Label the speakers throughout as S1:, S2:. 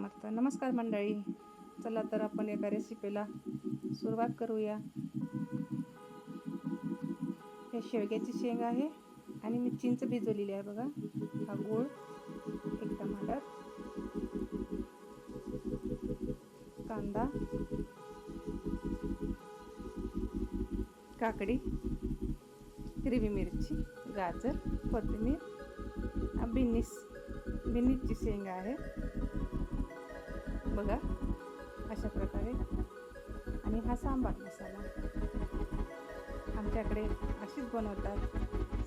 S1: समर्थ नमस्कार मंडळी. चला तर आपण एका रेसिपीला सुरुवात करूया. हे शेवग्याची शेंग आहे आणि मी चिंच भिजवलेली आहे बघा. हा गूळ एक टमाटर कांदा काकडी हिरवी मिरची गाजर कोथिंबीर बिन्नीस बिन्नीची शेंगा आहे. बघा. अशा प्रकारे. आणि हा सांबार मसाला. आमच्याकडे अशीच बनवतात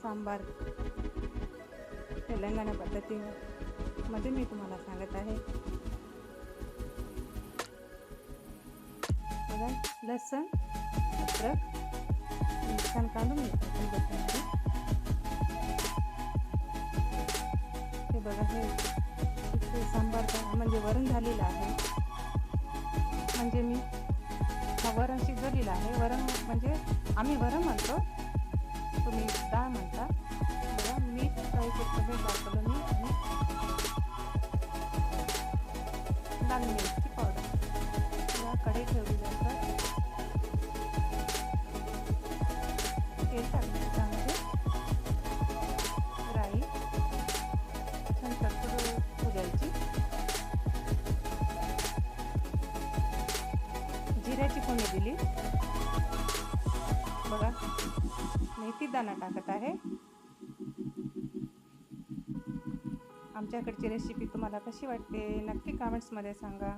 S1: सांबार. तेलंगणा पद्धतीमध्ये म्हणजे मी तुम्हाला सांगत आहे. बघा लसण अद्रक छान काढून आपण हे बघा हे ते सांबार म्हणजे वरण झालेलं आहे. म्हणजे मी हा वरण शिजवलेलं आहे. वरण म्हणजे आम्ही वरण म्हणतो. तुम्ही डाळ म्हणता. बघा मीठ फोडणी दिली बघा मेथी दाणा टाकत आहे. आमच्याकडची रेसिपी तुम्हाला कशी वाटते? नक्की कमेंट्समध्ये सांगा.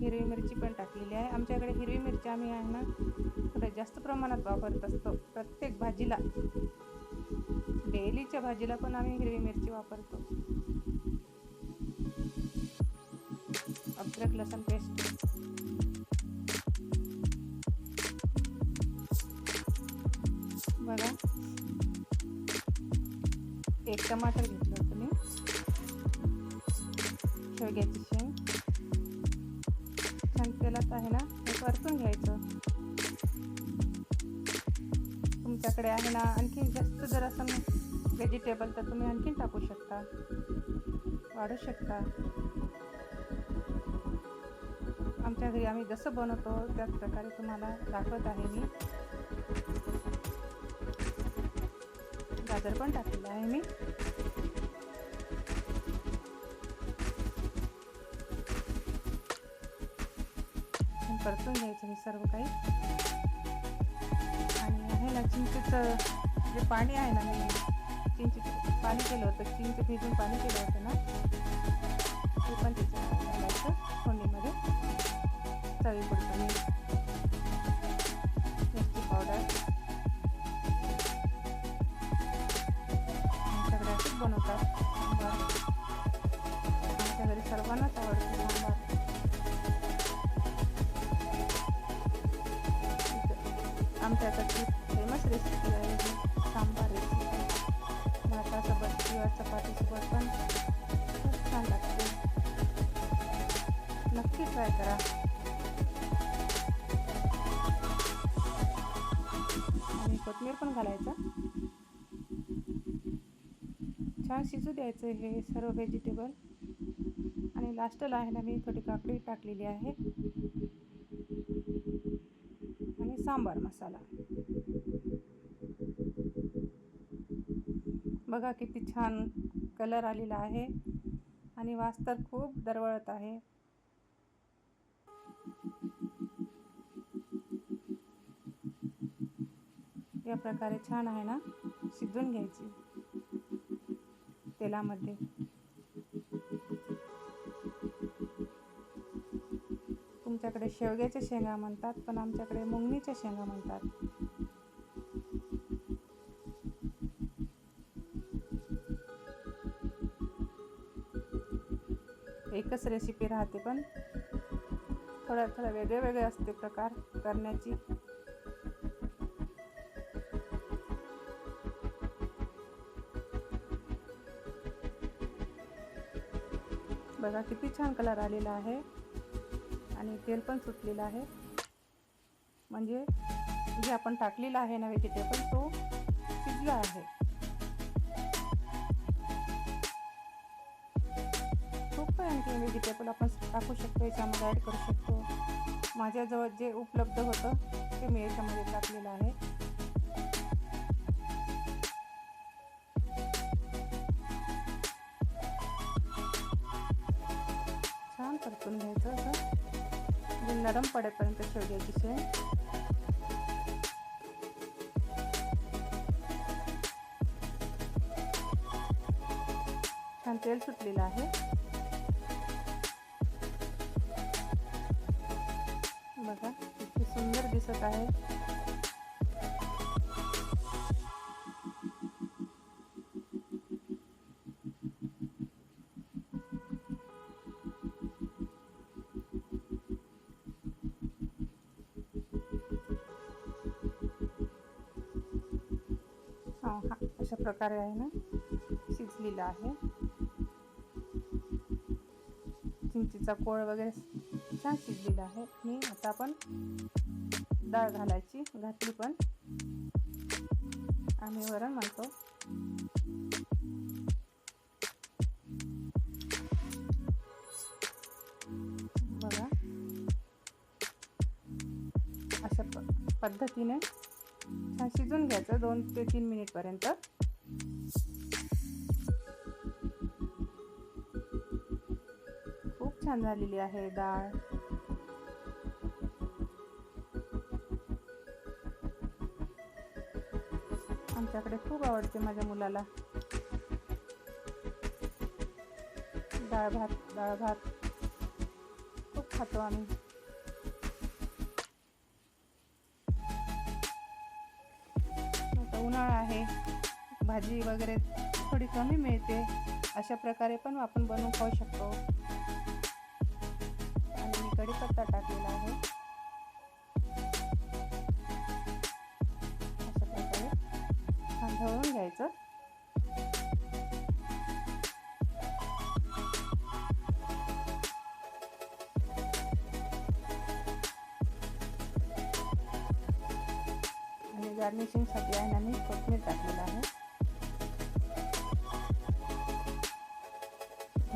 S1: हिरवी मिरची पण टाकलेली आहे. आमच्याकडे हिरवी मिरची आम्ही आहे ना थोडं जास्त प्रमाणात वापरत असतो. प्रत्येक भाजीला. डेलीच्या भाजीला पण आम्ही हिरवी मिरची वापरतो. अद्रक लसण पेस्ट. बघा. एक टमाटर घेतलं होतं मी. शेवग्याची शेंग. छान तेलात आहे ना? हे परतून घ्यायचं. तुमच्याकडे आहे ना? आणखी जास्त जर असं व्हेजिटेबल तर तुम्ही आणखीन टाकू शकता. वाढू शकता. आमच्या घरी आम्ही जसं बनवतो त्याच प्रकारे तुम्हाला दाखवत आहे मी. गाजर पण टाकलेलं आहे मी. परतून घ्यायचं हे सर्व काही. आणि आहे ना चिंचेचं जे पाणी आहे ना मी चिंचेचं पाणी केलं होतं चिंच भिजून पाणी केलं होतं ना ते पण त्याचं घालायचं फोडणीमध्ये. चवीपुरतं. आमच्याकडची फेमस रेसिपी आहे ही सांबार रेसिपी भातासोबत किंवा चपातीसोबत पण खूप छान लागते. नक्की ट्राय करा. आणि कोथमीर पण घालायचा. छान शिजू द्यायचं हे सर्व व्हेजिटेबल आणि लास्टला आहे ना मी थोडी काकडी टाकलेली आहे. सांबार मसाला. बघा किती छान कलर आलेला आहे आणि वास तर खूप दरवळत आहे. या प्रकारे छान आहे ना शिजून घ्यायची. तेलामध्ये. तुमच्याकडे शेवग्याच्या शेंगा म्हणतात पण आमच्याकडे मुंगणीच्या शेंगा म्हणतात. एकच रेसिपी राहते पण. थोडं थोडं वेगळे वेगळे असते प्रकार करण्याची. बघा किती छान कलर आलेला आहे. आणि तेल पण सुटलेलं आहे. म्हणजे जे आपण टाकलेलं आहे नव्हे तिथे पण तो शिजला आहे. खूप काही आणखी व्हेजिटेबल आपण टाकू शकतो याच्यामध्ये ॲड करू शकतो. माझ्याजवळ जे उपलब्ध होतं ते मी याच्यामध्ये टाकलेलं आहे. छान परतून घ्यायचं असं. म्हणजे नरम पडेपर्यंत शेवग्याची शेंग छान तेल सुटलेलं आहे. बघा किती सुंदर दिसत आहे. हा अशा प्रकारे आहे ना शिजलेलं आहे. चिंचीचा कोळ वगैरे छान शिजलेला आहे. मी आता आपण डाळ घालायची घातली पण. आम्ही वरण म्हणतो बघा. अशा प पद्धतीने हा शिजून घ्यायचं दोन ते तीन मिनिटपर्यंत खूप छान झालेली आहे डाळ. आमच्याकडे खूप आवडते माझ्या मुलाला. डाळ भात डाळ भात खूप खातो आम्ही. भाजी वगैरे थोडी कमी मिळते. अशा प्रकारे पण आपण बनवून खाऊ शकतो. आणि मी कढीपत्ता टाकलेला आहे. अशा प्रकारे छान ढवळून घ्यायचं. आणि गार्निशिंगसाठी आहे ना मी कोथमीर टाकलेला आहे.